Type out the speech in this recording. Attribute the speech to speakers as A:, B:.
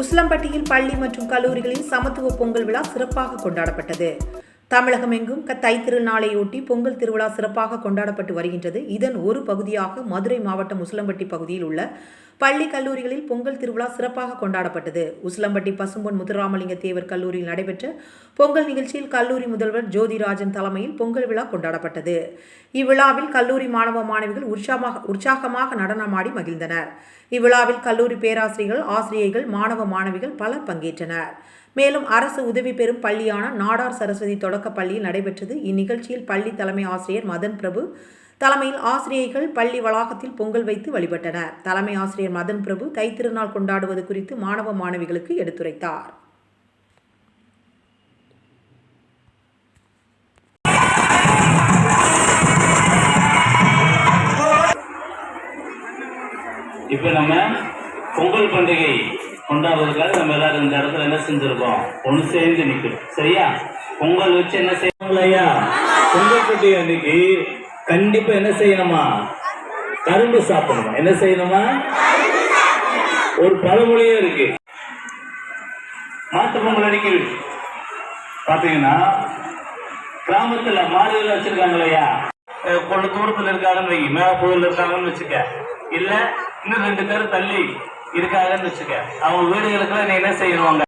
A: உஸ்லம்பட்டியில் பள்ளி மற்றும் கல்லூரிகளில் சமத்துவ பொங்கல் விழா சிறப்பாக கொண்டாடப்பட்டது. தமிழகம் எங்கும் கத்தை திருநாளையொட்டி பொங்கல் திருவிழா சிறப்பாக கொண்டாடப்பட்டு வருகின்றது. இதன் ஒரு பகுதியாக மதுரை மாவட்டம் உசிலம்பட்டி பகுதியில் உள்ள பள்ளி கல்லூரிகளில் பொங்கல் திருவிழா சிறப்பாக கொண்டாடப்பட்டது. உசிலம்பட்டி பசும்பொன் முத்துராமலிங்க தேவர் கல்லூரியில் நடைபெற்ற பொங்கல் நிகழ்ச்சியில் கல்லூரி முதல்வர் ஜோதிராஜன் தலைமையில் பொங்கல் விழா கொண்டாடப்பட்டது. இவ்விழாவில் கல்லூரி மாணவ மாணவிகள் உற்சாகமாக உற்சாகமாக நடனமாடி மகிழ்ந்தனர். இவ்விழாவில் கல்லூரி பேராசிரியர்கள் ஆசிரியர்கள் மாணவ மாணவிகள் பலர் பங்கேற்றனர். மேலும் அரசு உதவி பெறும் பள்ளியான நாடார் சரஸ்வதி தொடக்கப் பள்ளியில் நடைபெற்றது. இந்நிகழ்ச்சியில் பள்ளி தலைமை ஆசிரியர் மதன் பிரபு தலைமையில் ஆசிரியர்கள் பள்ளி வளாகத்தில் பொங்கல் வைத்து வழிபட்டனர். தலைமை ஆசிரியர் மதன் பிரபு தைத்திருநாள் கொண்டாடுவது குறித்து மாணவ மாணவிகளுக்கு எடுத்துரைத்தார்.
B: இப்போ நம்ம பொங்கல் பண்டிகை கொண்டாடுறதுக்காக நம்ம எல்லாரும் இந்த இடத்துல என்ன செஞ்சிருக்கோம்? ஒன்று சேர்ந்து நிற்கிறோம் சரியா? பொங்கல் வச்சு என்ன செய்யணும் பொங்கல் பண்டிகை அன்னைக்கு கண்டிப்பா என்ன செய்யணுமா? கரும்பு சாப்பிடணும். என்ன செய்யணுமா? ஒரு பழமொழியே இருக்கு. மாட்டு பொங்கல் அன்னைக்கு பாத்தீங்கன்னா கிராமத்துல மாடுகள் வச்சிருக்காங்க இல்லையா அஹ் கொஞ்ச தூரத்துல இருக்காங்கன்னு வை மேலப்பூர்ல இருக்காங்கன்னு வச்சுக்க. இல்ல இன்னும் ரெண்டு பேரும் தள்ளி இருக்காங்கன்னு வச்சுக்க. அவங்க வீடுகளுக்குலாம் நீ என்ன செய்யணுவாங்க